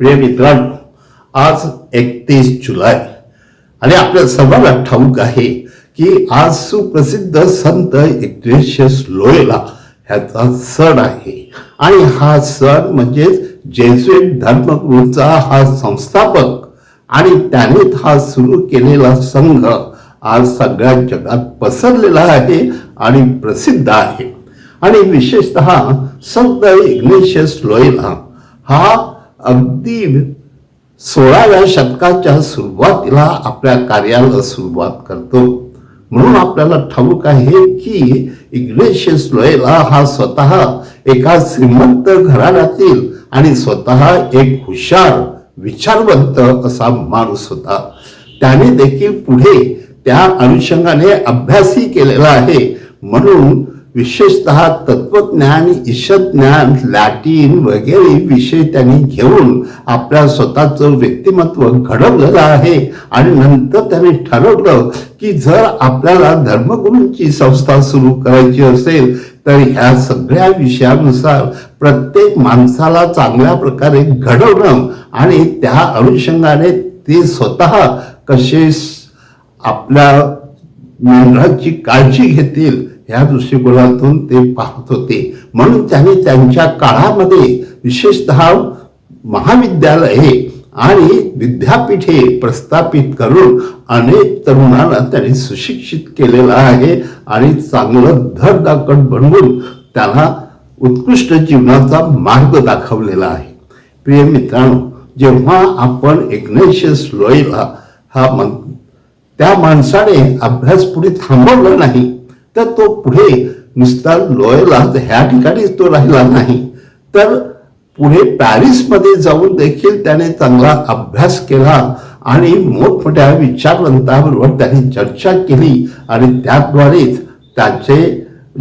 प्रिय मित्रांनो आज एकतीस जुलै आणि आपल्या सर्वांना ठाऊक आहे की आज सुप्रसिद्ध संत इग्नेशियस लोयला ह्याचा सण आहे. आणि हा सण म्हणजेच जेजुएट धर्मगुरूचा हा संस्थापक आणि त्याने हा सुरू केलेला संघ आज सगळ्या जगात पसरलेला आहे आणि प्रसिद्ध आहे. आणि विशेषतः संत इग्नेशियस लोयला हा अगदी सोळाव्या शतकाच्या सुरुवातीला आपल्या कार्याला सुरुवात करतो. म्हणून आपल्याला ठाऊक आहे की इग्नेशियस लोयला हा स्वतः एका श्रीमंत घराण्यातील आणि स्वतः एक हुशार विचारवंत असा माणूस होता. त्याने देखील पुढे त्या अनुषंगाने अभ्यासही केलेला आहे. म्हणून विशेषतः तत्वज्ञान ईशज्ञान लॅटिन वगैरे विषय त्यांनी घेऊन आपल्या स्वतःचं व्यक्तिमत्व घडवलेलं आहे. आणि नंतर त्याने ठरवलं की जर आपल्याला धर्मगुरूंची संस्था सुरू करायची असेल तर ह्या सगळ्या विषयानुसार प्रत्येक माणसाला चांगल्या प्रकारे घडवणं आणि त्या अनुषंगाने ते स्वतः कसे आपल्या मेंढराची काळजी घेतील या दृष्टिकोनातून ते पाहत होते. म्हणून त्यांनी त्यांच्या काळामध्ये विशेषतः महाविद्यालये आणि विद्यापीठे प्रस्थापित करून अनेक तरुणांना त्यांनी सुशिक्षित केलेलं आहे आणि चांगलं धडधाकट बनवून त्यांना उत्कृष्ट जीवनाचा मार्ग दाखवलेला आहे. प्रिय मित्रांनो जेव्हा आपण एग्नेशियस लोईला हा मन त्या माणसाने अभ्यास पुढे थांबवला नाही तर तो पुढे मिस्टर लोयला ह्या ठिकाणीच तो राहिला नाही. तर पुढे पॅरिसमध्ये जाऊन देखील त्याने चांगला अभ्यास केला आणि मोठमोठ्या विचारवंतांबरोबर त्यांनी चर्चा केली आणि त्याद्वारेच त्याचे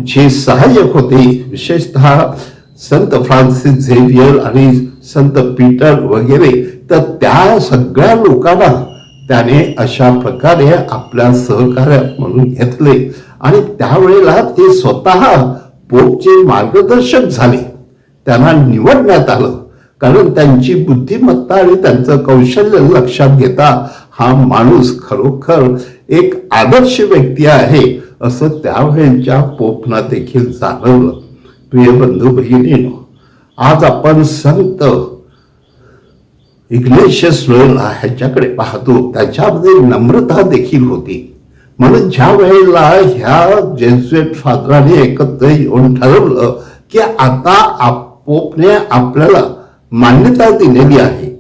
जे सहाय्यक होते विशेषतः संत फ्रान्सिस झेवियर आणि संत पीटर वगैरे तर त्या सगळ्या लोकांना त्याने अशा प्रकारे आपल्या सहकार्यात म्हणून घेतले. आणि त्यावेळेला ते स्वतः पोपचे मार्गदर्शक झाले. त्यांना निवडण्यात आलं. कारण त्यांची बुद्धिमत्ता आणि त्यांचं कौशल्य लक्षात घेता हा माणूस खरोखर एक आदर्श व्यक्ती आहे असं त्यावेळेच्या पोपना देखील जाणवलं. प्रिय बंधू भगिनीनो आज आपण संत इग्नेशियस ह्याच्याकडे पाहतो. त्याच्यामध्ये नम्रता देखील होती. म्हणून ज्या वेळेला ह्या जेन्सुएट फादराने एकत्र येऊन ठरवलं की आता आपोपने आपल्याला मान्यता दिलेली आहे.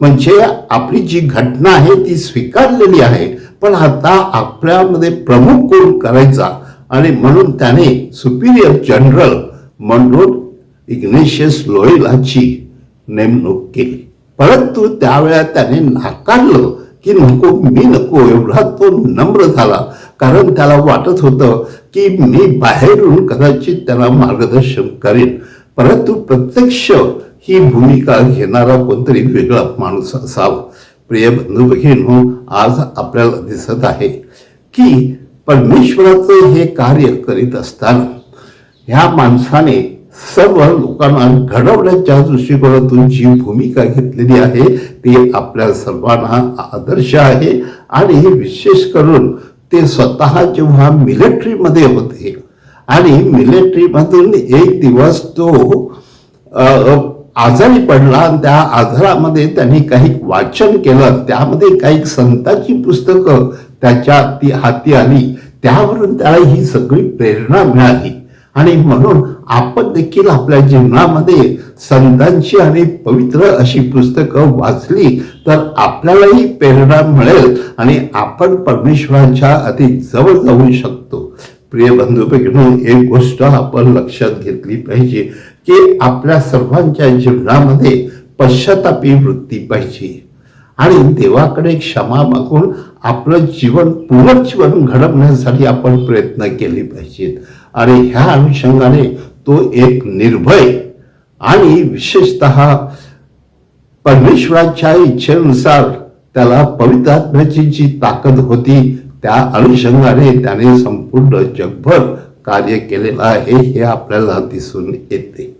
म्हणजे आपली जी घटना आहे ती स्वीकारलेली आहे. पण आता आपल्यामध्ये प्रमुख कोण करायचा? आणि म्हणून त्याने सुपिरियर जनरल म्हणून इग्नेशियस लोयलाची नेमणूक केली. परंतु त्यावेळेला त्याने नाकारलं की नको मी नको एवढा तो नम्र झाला. कारण त्याला वाटत होतं की मी बाहेरून कदाचित त्याला मार्गदर्शन करेन. परंतु प्रत्यक्ष ही भूमिका घेणारा कोणतरी वेगळा माणूस असावा. प्रिय बंधू भगिनी आज आपल्याला दिसत आहे की परमेश्वराचं हे कार्य करीत असताना ह्या माणसाने सर्व लोकांना घडवण्याच्या दृष्टिकोनातून जी भूमिका घेतलेली आहे ती आपल्या सर्वांना आदर्श आहे. आणि विशेष करून ते स्वतः जेव्हा मिलिटरीमध्ये होते आणि मिलिटरीमधून एक दिवस तो आजारी पडला आणि त्या आजारामध्ये त्यांनी काही वाचन केलं त्यामध्ये काही संतांची पुस्तकं त्याच्या ती हाती आली त्यावरून त्याला ही सगळी प्रेरणा मिळाली. आणि म्हणून आपण देखील आपल्या जीवनामध्ये संतांची आणि पवित्र अशी पुस्तकं वाचली तर आपल्यालाही प्रेरणा मिळेल आणि आपण परमेश्वराच्या अति जवळ जाऊ शकतो. प्रिय बंधू एक गोष्ट आपण लक्षात घेतली पाहिजे की आपल्या सर्वांच्या जीवनामध्ये पश्चातापी वृत्ती पाहिजे. आणि देवाकडे क्षमा मागून आपलं जीवन पुनर्जीवन घडवण्यासाठी आपण प्रयत्न केले पाहिजेत. आणि ह्या अनुषंगाने तो एक निर्भय आणि विशेषतः परमेश्वराच्या इच्छेनुसार त्याला पवित्रात्म्याची जी ताकद होती. त्या अनुषंगाने त्याने संपूर्ण जगभर कार्य केलेलं आहे हे आपल्याला दिसून येते.